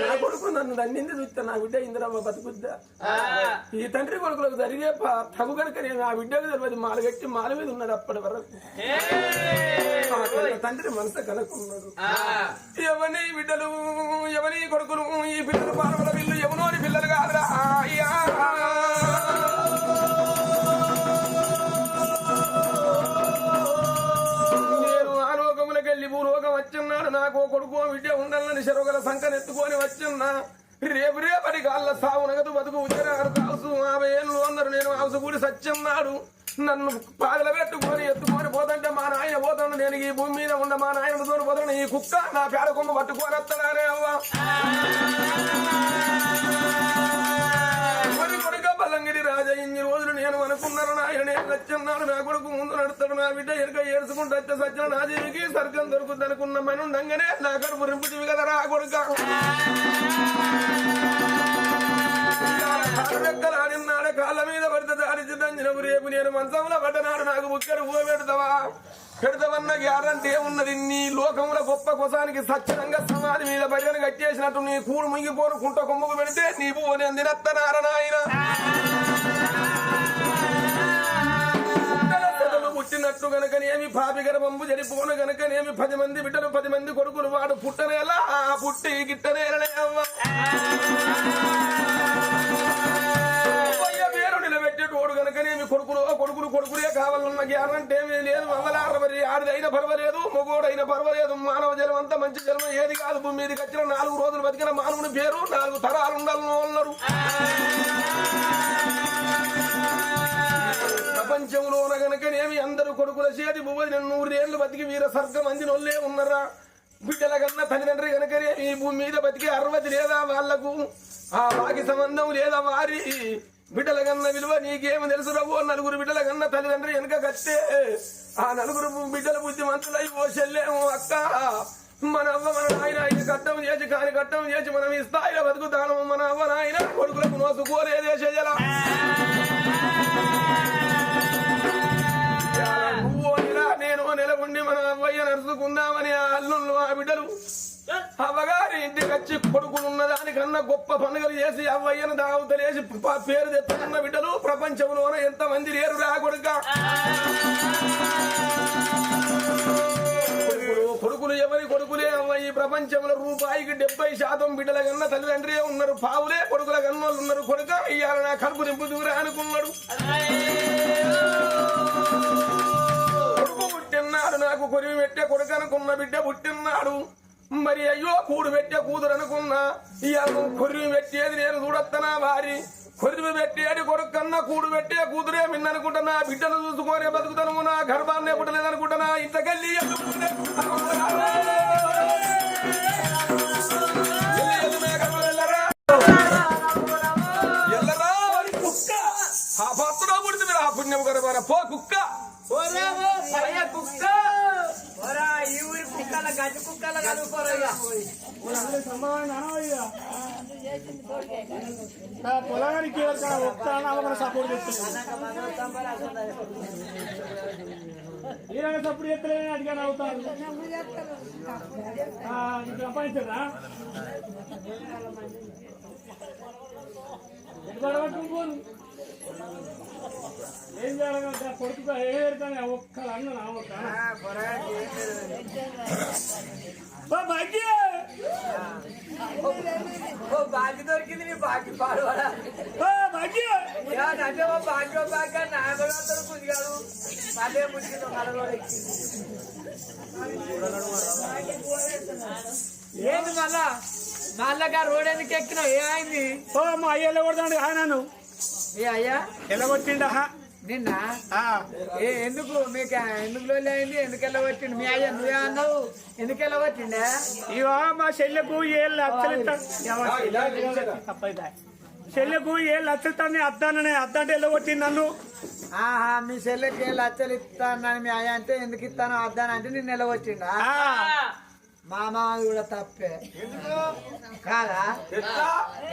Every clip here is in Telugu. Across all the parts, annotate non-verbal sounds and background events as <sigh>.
నా కొడుకు నన్ను నన్నింది చూస్తా నా బిడ్డ ఇందిరమ్మ బతుకుద్దా? ఈ తండ్రి కొడుకులకు జరిగే ప- తగు కనుక నేను ఆ బిడ్డకు తెలియదు మాల కట్టి మాల మీద ఉన్నాడు అప్పటి వరకు. తండ్రి మనసు కనుక్కున్నాడు. ఎవని బిడ్డలు ఎవని కొడుకులు ఈ పిల్లలు పార్వల పిల్లలు ఎవనోని పిల్లలు కాదురా. వచ్చిన్నాడు. నాకు ఓ కొడుకు విద్య ఉండాలని చెరువుగల సంకన ఎత్తుకొని వచ్చున్నా. రేపు రేపటి కాళ్ళ సావు నగదు బతుకు ఉచ్చరాడు కావచ్చు యాభై ఏళ్ళు అందరు నేను హౌసు కూడి సత్యన్నాడు. నన్ను పాదల పెట్టుకొని ఎత్తుకొని పోతుంటే మా నాయన పోతాను. నేను ఈ భూమి మీద ఉన్న మా నాయన పోతాను. ఈ కుక్క నా పేడ కొమ్మ పట్టుకొని వస్తానే అవ్వ? సత్యం నేను నా కొడుకు ముందు నడుస్తాడు నా బిడ్డ ఎరుక ఏడుచుకుంటూ వచ్చే సత్యం నా జీవికి స్వర్గం దొరుకుతుంది అనుకున్న మన ఉండంగానే నా కడుపు రింపుటివి కదా రా కొడుక. ఆడినాడే కాళ్ళ మీద పడితే దాడిచి రేపు నేను మంచంలో పడ్డనాడు నాకు ముక్కడు ఊ పెడతావా? పెడతావన్న గ్యారంటీ ఏమున్నది నీ లోకంలో గొప్ప కొసానికి సత్యంగా సమాధి మీద భజన కట్టేసినట్టు నీ కూడు మునిగిపోను కుంట కొమ్ముకు పెడితే నీ పువ్వు నేను పుట్టినట్టు గనకనేమి పాపి గర్భంబు జరిపోను గనకనేమి పది మంది బిడ్డలు పది మంది కొడుకులు వాడు పుట్టనేలా ఆ పుట్టి గిట్టనేలనే అవ్వ. అయ్య పేరు నిలబెట్టేటోడు గనకనేమి కొడుకులు కొడుకులు కొడుకులే కావాలన్న గ్యారంటీ ఏమీ లేదు. అవలార మరి ఆడిదైనా పర్వాలేదు మొగోడైనా పర్వాలేదు. మానవ జనం అంతా మంచి జనం ఏది కాదు. భూమి మీదకి వచ్చిన నాలుగు రోజులు బతికిన మానవుని పేరు నాలుగు తరాలు ఉండాలని ఉన్నారు ప్రపంచంలోన గనకనేమి అందరూ కొడుకుల చేతి భూమి నూరేళ్ళు బతికి వీర సర్గం అందినోళ్ళే ఉన్నారా. బిడ్డల కన్నా తల్లిదండ్రి కనుకనే ఈ భూమి మీద బతికి అర్వతి లేదా వాళ్ళకు ఆ వాకి సంబంధం లేదా వారి బిడ్డల కన్నా విలువ నీకేమి తెలుసు రవ్వు నలుగురు బిడ్డల కన్నా తల్లిదండ్రి వెనక కట్టే ఆ నలుగురు బిడ్డల బుద్ధిమంతులై ఓ చెల్లేమో అక్క. మన అవ్వ మన నాయన ఆయన కట్టం చేసి కాని కట్టం చేసి మనం ఈ స్థాయిలో బతుకుతాను మన అవ్వ నాయన కొడుకులకు నోసుకోలేదే చెయ్యలా ఉండి మన అవ్వయ్య నడుచుకుందామని ఆ అల్లుళ్ళు ఆ బిడ్డలు అవ్వగారి ఇంటికి వచ్చి కొడుకులున్న దానికన్నా గొప్ప పండుగలు చేసి అవ్వయ్యను దావతలేసి పేరు తెచ్చుకున్న బిడ్డలు ప్రపంచంలోన ఎంత మంది లేరు రా కొడుక? కొడుకులు ఎవరి కొడుకులే అవ్వ? ఈ ప్రపంచంలో రూపాయికి డెబ్బై శాతం బిడ్డల కన్నా తల్లిదండ్రి ఉన్నారు పావులే కొడుకుల కన్నోళ్ళు ఉన్నారు కొడుక. ఇయ్యాల నా కడుపు నింపు దూరా అనుకున్నాడు నాకు కొరివి పెట్టే కొడుకు అనుకున్న బిడ్డ పుట్టిన్నాడు. మరి అయ్యో కూడు పెట్టే కూతురు అనుకున్నా ఇవాళ కొరివి పెట్టేది నేను చూడొత్తనా వారి? కొరివి పెట్టేది కొడుకన్నా కూడు పెట్టే కూతురే మిన్ననుకుంటున్నా బిడ్డను చూసుకొని బతుకుతాను నా గర్భాన్నే పుట్టలేదనుకుంటున్నా ఇంతకెళ్ళి ఎల్లుకుంటే ఎల్లరా. కుక్క? ఆ భర్తలో పుడితే మీరు ఆ పుణ్యం గర్భాన పో కుక్క. పోరావో, కుక్క. పోరా, ఈ ఊరి కుక్కల గడ్డి కుక్కల కనుక్కోరయ్యా. పొలానికి ఒక్క సపోర్ట్ చేస్తుంది ఈయన సపోర్ట్ చేస్తలేని అడిగాను అవుతాను సంపాదించరా పోను ఏం చేయాలి కొడుకు ఏ పెడతాను ఒక్క అన్న. భాగ్య! దొరికింది నీ భాగ్య అంటే ఓ బాగి అని నాయకుడు అందరూ పుంజుగాడు అదే పుంజుకుంటాం నడవడు ఏంటి మళ్ళా? మళ్ళా రోడ్ ఎందుకు ఎక్కినావు? ఏ అయింది ఓ మా అయ్య వెళ్ళగొడతాడు ఆయనను ఏ అయ్యా? వెళ్ళగొట్టిండ నిన్న? ఏ ఎందుకు? మీకు ఎందుకు లొల్లి అయింది? ఎందుకు వెళ్ళవచ్చిండు మీ అయ్యా నువ్వే అన్నావు? ఎందుకు వెళ్ళవచ్చిండే ఇవా మా చెల్లెకు ఏ లక్షలు చెల్లెకు ఏ లక్షలు అద్దానని అద్దంటే వెళ్ళగొట్టింది నన్ను? ఆహా మీ చెల్లెకి లచ్చలు ఇస్తానని మీ అయ్య అంటే ఎందుకు ఇస్తాను అద్దాను అంటే నిన్ను వెళ్ళవచ్చిండా ఆ, మా మామ కూడా తప్పే కాదా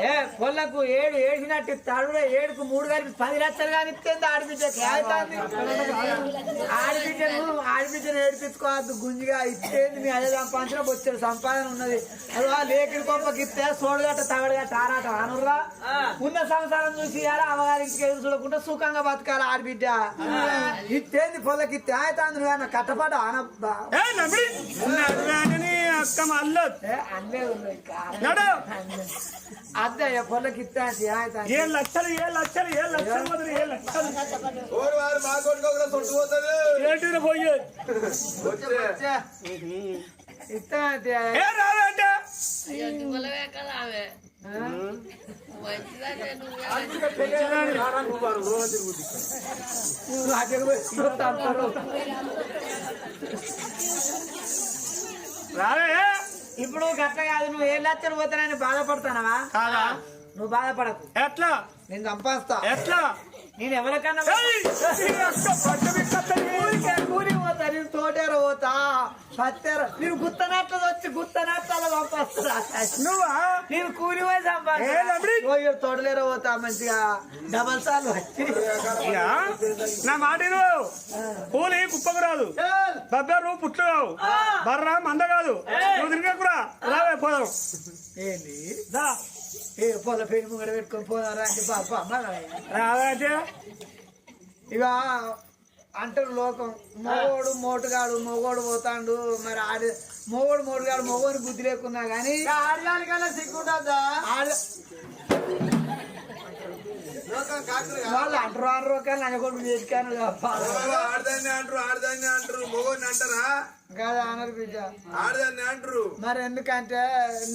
ఏ పొల్లకు ఏడు ఏడినట్టు కూడా ఏడుకు మూడు కలిపి పది లక్షలు కానీ ఇస్తుంది ఆడబిడ్డకి? ఆడబిడ్డను ఆడబిడ్డను ఏడిపించుకోవద్దు గుంజిగా ఇచ్చేది మీ అయ్య సంపాదించిన బొచ్చాడు సంపాదన ఉన్నది. అది లేకిడి కొంపకిస్తే సోడుగట్ట తగడగట్ట ఆరాట. అనుర్రా? ఉన్న సంసారం చూసి అమ్మగారికి ఎదురు చూడకుండా సుఖంగా బతకాలి ఆడబిడ్డ. పొలకిత్తే అయితే అందులో ఏమన్నా కట్టపాట నడవాడని అక్క మల్లొద్దు ఏ, అన్నే ఉన్నాయి నడు. అదే పొలకిత్తే అంటే అయితే ఏ లక్షలు ఏ లక్షలు ఏ లక్షలు వదిలి ఏ లక్షలు ఏంటిది పోయే? వచ్చే. ఇత్తే అంటే? ఏ రాదంటే నువ్వులవే కదా. ఆమె మంచిదంటే నువ్వు అక్కడ పోయి. చూస్తాను. రావే ఇప్పుడు గట్ట కాదు నువ్వు ఏ లక్షలు పోతానని బాధపడతానవా కాదా నువ్వు బాధపడకు ఎట్లా నేను చంపేస్తా ఎట్లా నేను ఎవరికన్నా నేను తోటేర పోతా. పత్తేర నేను గుత్తనట్లు వచ్చి గుత్తనట్ల పంపేస్తా నువ్వా? నేను కూలి పోయి? సంపాదించా తోటలేర పోతా మంచిగా. డబల్ సార్లు వచ్చి. నా మాట. కూలి కుప్పకు రాదు. బబ్బెరు పుట్లు కావు బర్ర మంద కాదు. నువ్వు తిరిగకురా రావే పోదాం. ఏంటి ఏ పొల ముంగడ పెట్టుకొని పోదారా అంటే పాప. అమ్మ ఇక అంటారు లోకం. మొగోడు మోటుగాడు మొగోడు పోతాడు. మరి ఆడి మొగోడు మోటుగాడు మొగోని బుద్ధి లేకున్నా గానీ ఆడదానికన్నా సిగ్గుంటుందా ఆడ వాళ్ళు అంటారు అంటారు కానీ అనుకోండి చేతికాను ఆడదాన్ని అంటారు ఆడదాన్ని అంటారు మొగోని అంటారా? కాదు అనరు బిడ్డ. ఆడదాన్ని అంటారు. మరి ఎందుకంటే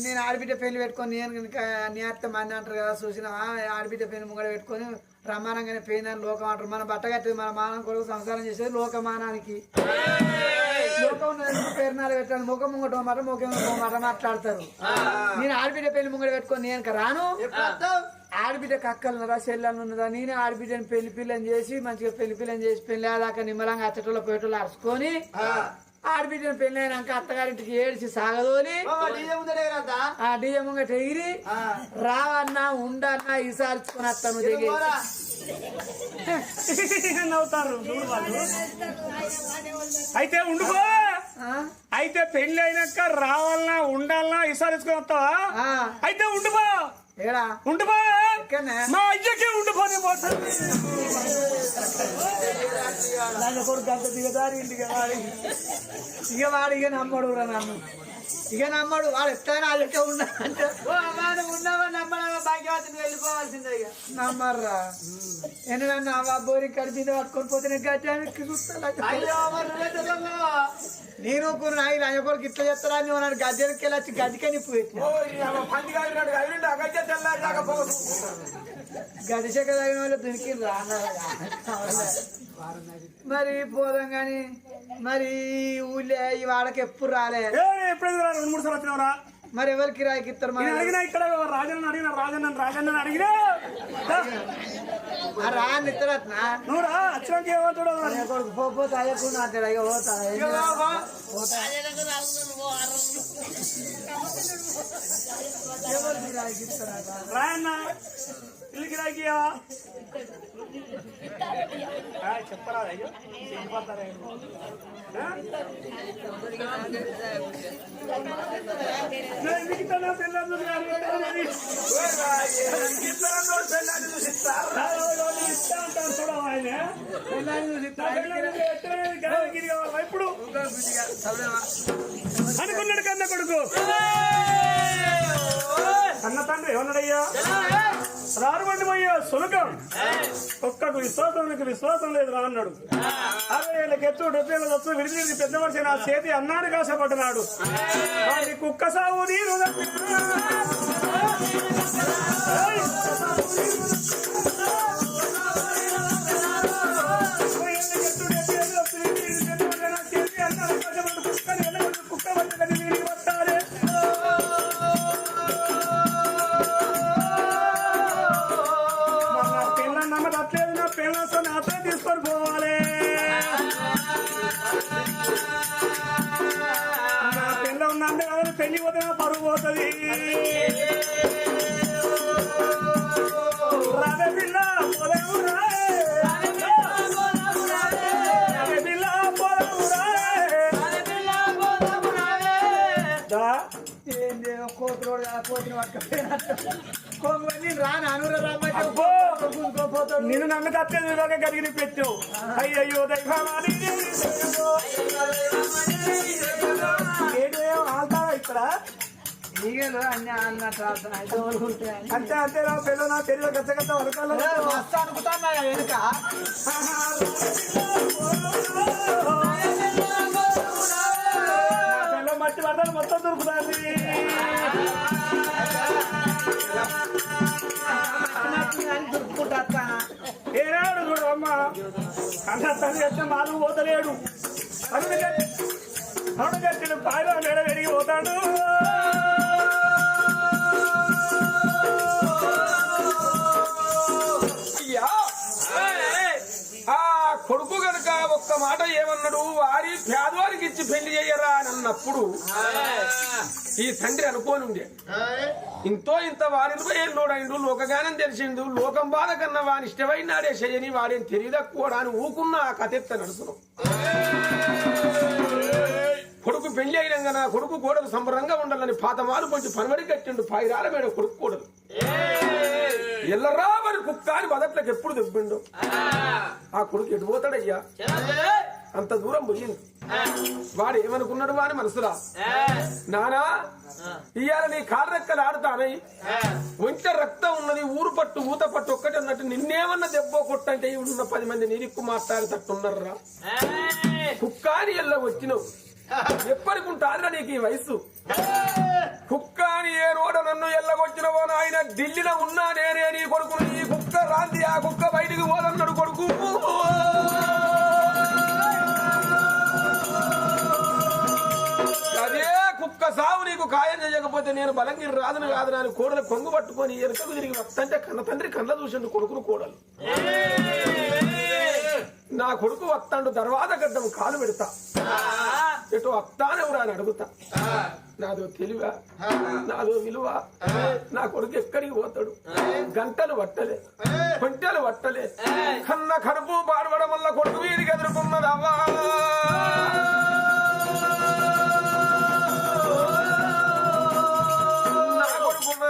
నేను ఆడబిడ్డ పెళ్ళి పెట్టుకొని నేను కనుక నీ అత్త మంది అంటారు కదా చూసిన ఆడబిడ్డ పెళ్ళి ముంగడ పెట్టుకొని రమ్మానంగానే పోయిందని లోకం అంటారు. మన బట్ట కట్టేది మన మానం కొడుకు సంసారం చేసేది లోకమానానికి. లోకం పేరునాలు పెట్టాను ముఖం ముంగట మాట ముఖం మాట మాట్లాడతారు. నేను ఆడబిడ్డ పెళ్ళి ముంగడ పెట్టుకొని నేను రాను. ఆడబిడ్డ కక్కలు ఉన్నదా చెల్లెలు ఉన్నదా నేనే ఆడబిడ్డని పెళ్ళి పిల్లని చేసి మంచిగా పెళ్ళి పిల్లని చేసి పెళ్ళి దాకా నిమ్మలంగా అచ్చటోళ్ళ పోయేటోళ్ళు అరుచుకొని ఆడబిడ్డని పెళ్ళి అయినాక అత్తగారింటికి ఏడిచి సాగదోలి ఆ డీజే ముంగట ఎగిరి రావన్నా ఉండన్నా ఈసార్చుకొని వస్తాను దిగి <laughs> నవ్వుతారు? అయితే ఉండుకో ఆ? అయితే పెళ్ళి అయినాక రావాలన్నా ఉండాలన్నా ఇసారించుకొని వస్తావా? ఆ, అయితే ఉండిపో ఏడా? ఉండిపో? మా అయ్యకే ఉండిపోని పోతుంది దాని కొడుకు అంత దిగదారి ఇక వాడు ఇక నమ్మడు నన్ను. ఇక నమ్మడు. వాడు ఎట్లయినా అల్లకే ఉన్నా అంటే. ఉన్నావా? నమ్మడమా భాగ్యవతిని వెళ్ళిపోవాల్సిందే ఇక. నమ్మర్రా. ఎందుకంటే ఆ బోరి కడిపి పట్టుకొని పోతే నేను గట్టానికి చూస్తా నేను కొన్ని నాయి నా కొడుకు ఇట్లా చేస్తారా అని ఉన్నాడు గద్దెలకి వెళ్ళి గదికే నిప్పు గడిచక తగిన వాళ్ళు దునికి మరి పోదాం కానీ మరి ఊళ్ళే ఈ వాడకి ఎప్పుడు రాలే? ఏ, ఎప్పుడైతే రా, రెండు మూడు సార్లు వచ్చినావురా. మరి ఎవరికి రాయికి ఇస్తారు మరి? అడిగినా ఇక్కడ రాజన్న అడిగిన రాజన్న రాజన్న అడిగినా? రాని ఇస్తారట్నా నువ్వు రా వచ్చినాక ఏమంటాడు. కొడుకు పోతే. అయ్యకుండా అంటాడు అయ్యో పోతా ఎవరికి రాయికి ఇస్తారట? రాయన్న. ఇల్లుకి రాకియా చెప్పరా అయ్యో సిగ్గుపడతారా ఏమో. ఆ? నేను ఎందుకు ఇస్తాను? పిల్లలు కానీ పెట్టాలని. రాజు ఇస్తా అంటాను చూడవా ఆయన? పిల్లలు ఇప్పుడు అనుకున్నాడు కన్న కొడుకు అన్న తండ్రి ఏమన్నాడయ్యా రారుబండి పోయా సునకం. ఒక్కకు విశ్వాసం విశ్వాసం లేదు రా అన్నాడు. అరవై ఏళ్ళకి ఎత్తు డెబ్బై ఏళ్ళకి వచ్చు విడిచి విడిచి పెద్ద మనిషి నా చేతి అన్నాడు కాసపడ్డనాడు వాడి కుక్క సాగు నీరు తప్పినా. నిన్ను నమ్మితే అత్యంత విధంగా కలిగి పెట్టావు. అయ్యయ్యో దైవమాని ఏడు ఆల్తారా ఇక్కడ? అంతే అంతే నా పిల్ల నా తెలియదు గచ్చ గచ్చ వరకాల మస్తు అనుకుంటాను వెనుక. పిల్ల మట్టి పడతాను మొత్తం దొరుకుతుంది. అమ్మ కన్న తల్లి అయితే మాలు పోతలేడు. అరుడు గట్టి అరుడు గట్టిన పాయలో మేడ వెరిగి పోతాడు. ఏమన్నాడు పేదవారికి ఇచ్చి పెళ్ళి చేయరా అని అన్నప్పుడు ఈ తండ్రి అనుకోనుండే ఇంతో ఇంత వారిని ఏళ్ళోడైండు లోకగానం తెలిసిండు. లోకం బాధ కన్నా వాని ఇష్టమైనాడే చేయని వాడేం తెలియదక్కువడా అని ఊకున్న ఆ కథెత్త నడుస్తున్నాం కొడుకు పెళ్ళి అయినాక నా కొడుకు కోడలు సంబరంగా ఉండాలని పాతమాలు కొంచెం పనివడి కట్టిండు. పైరాల మేడ కొడుకు కోడలు. ఎల్లరా మరి కుక్క అని మొదట్లోకి ఎప్పుడు దెబ్బిండు ఆ కొడుకు ఎటు పోతాడయ్యా? అంత దూరం పోయింది వాడు ఏమనుకున్నాడు వాని మనసులా? నానా ఇవాళ నీ కాలు రెక్కలు ఆడుతానై. ఒంట రక్తం ఉన్నది ఊరు పట్టు ఊత పట్టు ఒక్కటి అన్నట్టు నిన్నేమన్నా దెబ్బ కొట్టంటే ఈ ఉన్న పది మంది నీరిక్కు మాట్లాడేటట్టున్నారా కుక్కాని ఎల్ల వచ్చినావు. ఎప్పటికుంటారా నీకు ఈ వయసు కుక్కాని ఏ రోడ నన్ను ఎల్లగొచ్చినవో నాయన ఢిల్లీలో ఉన్నా నేనే నీ కొడుకును. ఈ కుక్క రాంది ఆ కుక్క బయటికి పోదన్నాడు కొడుకు. ఒక్క సావు నీకు ఖాయం చేయకపోతే నేను బలంగిరి రాదును కాదు అని కోడలు కొంగు పట్టుకొని ఎరుకకు తిరిగి వస్తంటే కన్న తండ్రి కళ్ళ చూసిండు కొడుకును కోడలు. నా కొడుకు వస్తాడు తర్వాత గడ్డం కాలు పెడతా. ఎటు వస్తానెవరా అని అడుగుతా. నాదో తెలివ నాదో విలువ. నా కొడుకు ఎక్కడికి పోతాడు? గంటలు పట్టలే కొంటలు పట్టలే. కన్న కడుపు పాడవడం వల్ల కొడుకు వీధికి ఎదుర్కొన్నదవ్వా.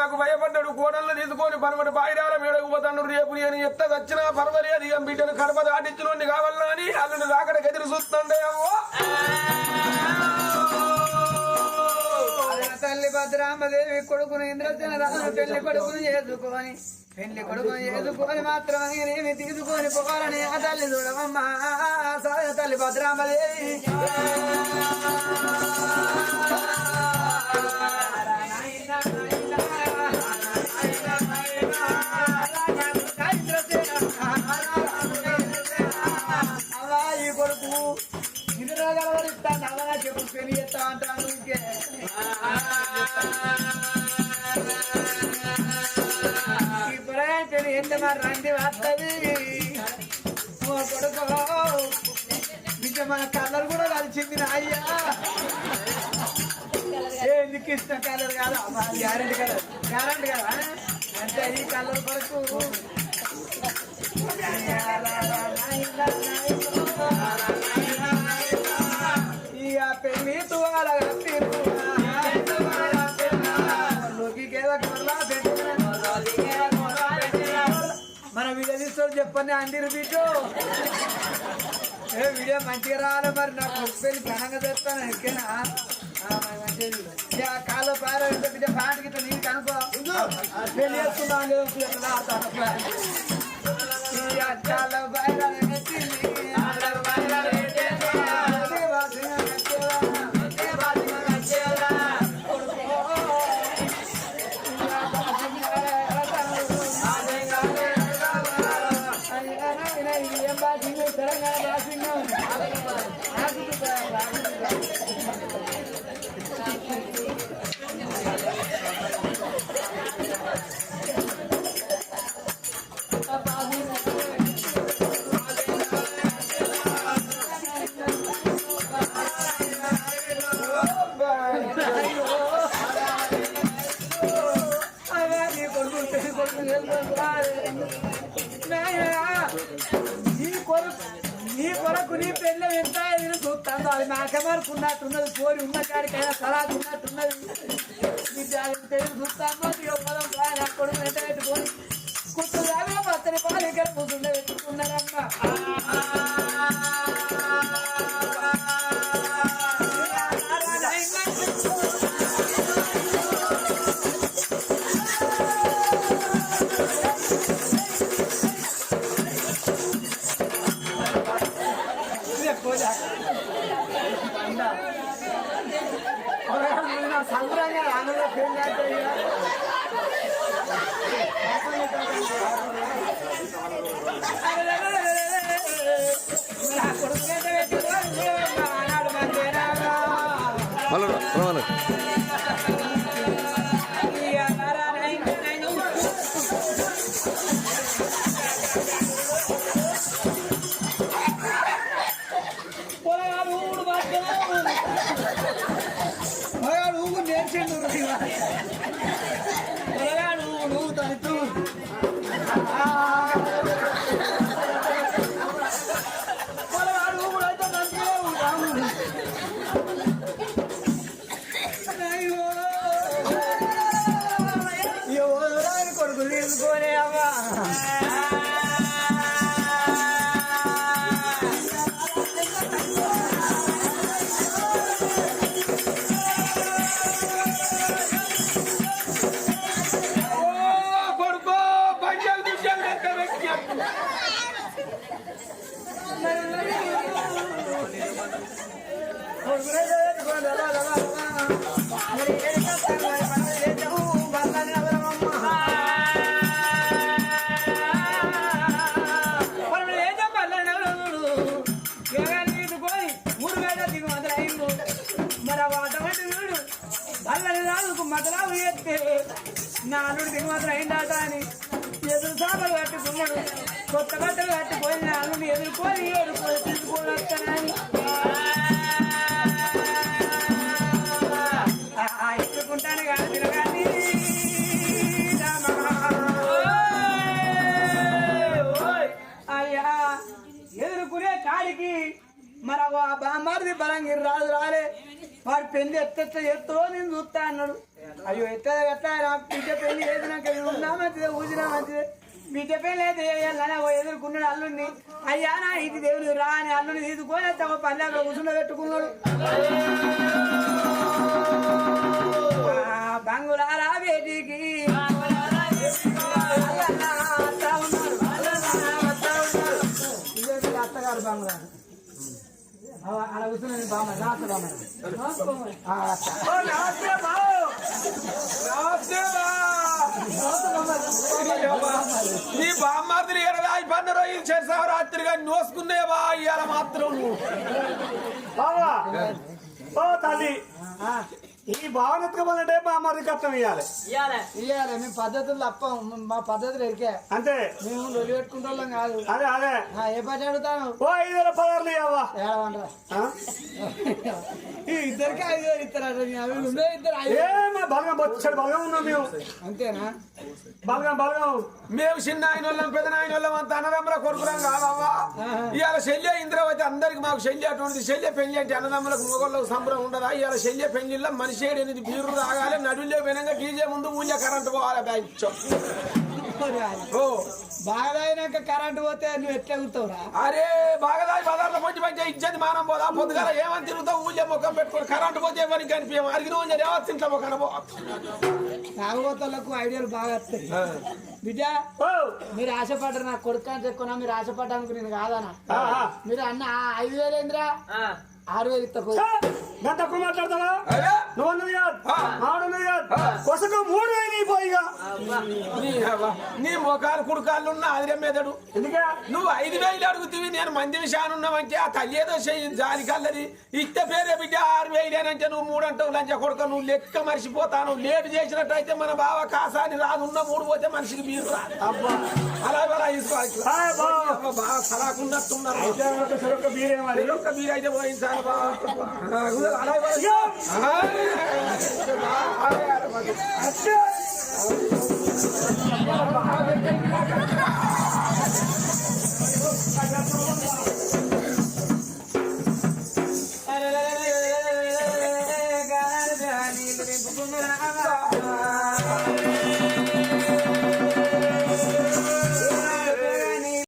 నాకు భయపడ్డాడు కోడళ్ళు తీసుకొని పనమటి బాయిరాల మేడకు పోతాడు రేపు నేను ఎత్త వచ్చినా పర్వాలేదు. ఇక బిడ్డను కడప దాటించిన కావాలని అని అల్లుడు రాకడ ఎదురు చూస్తుండే అమ్మో! తల్లి భద్రామదేవి కొడుకును ఇంద్రసేన రాజు పెళ్ళి కొడుకును చేసుకొని పెళ్ళి కొడుకును చేసుకొని మాత్రమే నేను తీసుకొని పోవాలని ఆ తల్లి చూడమమ్మా తల్లి భద్రామదేవి. గలవరిస్తాను పెళ్ళి చేస్తా అంటాను ఊరికే. ఎంత మరి రండి వస్తుంది ఓ ఇంకా మన కలర్ కూడా కలిసింది నా అయ్యా ఎందుకు ఇష్టం కలర్ కాదు గ్యారంటీ కలర్ గ్యారంటీ కదా అంటే ఈ కలర్ కొడుకు మన వీడియో తీసుకోవాలి చెప్పండి అండిరు మీకు ఏ వీడియో మంచిగా రావాలి మరి. నాకు పెళ్ళి ఘనంగా తెస్తాను ఎక్కేనా కాలో పార బిడ్డ పాటకి ఇట్లా నీకు అనుకో పెళ్ళి చేసుకుందాం చాలా బాగా ఉన్నట్టున్నది కోరి ఉన్న కాడికైనా సలాకు ఉన్నట్టున్నది మళ్ళీ రవాణా మతలావు ఎత్తే నా అల్లుడు దిగుమతులు అయిందాట అని ఎదురు సాపలు కట్టుకున్నాడు కొత్త బట్టలు కట్టుకొని నా అల్లుడిని ఎదుర్కొని ఎదుర్కొని తీసుకొని మన ఆ బలంగి రాదు రాలే. వాడు పెళ్ళి ఎత్తెత్త ఎత్తో నేను చూస్తా అన్నాడు. అయ్యో ఎత్త ఎట్లా బిడ్డ పెళ్ళి ఏదినాక ఉన్నా మంచిదే ఊసినా మంచిదే. బిడ్డ పెళ్ళి అయితే వేయాలని ఎదుర్కొన్నాడు అల్లుడిని. అయ్యా నా ఇది దేవుడు రా అని అల్లుని తీసుకొని తమ పల్లెలో కూర్చుండ పెట్టుకున్నాడు. ఆ బంగుళారా బేటికి అలా కూర్చున్నాను బామ్మ రాత నీ బామ్మార్దిని ఎరదాయి పన్ను రోజులు చేసావు రాత్రిగా నోసుకునేవా ఇవాళ మాత్రం నువ్వు బావా తల్లి ఈ భావన ఎత్తుకోవాలంటే మా అమ్మది కష్టం ఇవ్వాలి ఇయ్యాలి. మేము పద్ధతులు తప్ప మా పద్ధతులు ఎరికే. అంతే. మేము లొలి పెట్టుకుంటే వాళ్ళం కాదు. అదే అదే. ఆ, ఏ పని అడుగుతాను? ఓ ఐదు వేల పదార్లు ఇవ్వవా ఏడవంటరా ఆ? ఈ ఇద్దరికి ఐదు వేలు ఇస్తారు అవి ఉండే ఇద్దరు బలగం బొచ్చడు బలగం ఉన్నాం మేము. అంతేనా? బలగం బలగం. మేము చిన్న ఆయన వాళ్ళం పెద్ద ఆయన వాళ్ళం అంత అన్నదమ్ముల కొడుకురాం కాదవ్వా. ఇవాళ శల్య ఇంద్రవతి అందరికి మాకు శల్య అటువంటి శల్య పెళ్ళి అంటే అన్నదమ్ములకు మొగళ్ళకు సంబరం ఉండదా? ఇవాళ శల్య పెళ్ళిలో మనిషి ఏడెనిమిది బీరు రాగాలి నడుల్లో వినంగా డీజే ముందు ఊళ్ళో కరెంట్ పోవాలి బ్యాంక్. ఓ. కరెంట్ పోతే నువ్వు ఎట్లా ఎగుతావురా అరే బాగదాయి బజార్లో పొంచి పంచే ఇచ్చేది మానం పోదా? పొద్దుగాల ఏమని తిరుగుతావు? ఊళ్ళో ముఖం పెట్టుకొని కరెంట్ పోతే ఎవరికి కనిపించాము అడిగిన ఊళ్ళో ఎవరు తింటాం ఒక తాగుబోతులకు ఐడియాలు బాగా వస్తాయి. బిడ్డ ఓ. మీరు ఆశపడ్డారు నాకు కొడుకు అని చెప్పుకున్నా మీరు ఆశపడ్డానికి నేను కాదనా. మీరు అన్న ఆ ఐదు వేలు ఏంద్రా? ఆరు వేలు ఇస్తా పోయి. గంట తక్కువ మాట్లాడతావా? నువ్వు అన్నది కాదు కొసకు మూడు వేలు పోయిగా నీ నీ మొఖాలు కుడుకాళ్ళు ఉన్న ఆదిరే మెదడు. ఎందుకే? నువ్వు ఐదు వేలు అడుగుతీవి నేను మంది విషయానున్నావంటే ఆ తల్లి ఏదో చెయ్యి జాలి కల్లది ఇత్త పేరే బిడ్డ ఆరు వేలేనంటే నువ్వు మూడు అంటావు లంచ కొడుక నువ్వు లెక్క మర్చిపోతాను. లేటు చేసినట్టయితే మన బావ కాసాని రాదు ఉన్న మూడు పోతే మనిషికి మీరు రాదు. అబ్బా. అలా అలా తీసుకోవాలి. బాగా సలాకున్నట్టున్నారు ఒక బీరే మరి. అయితే పోయించాలి బావ. అలా అచ్చా!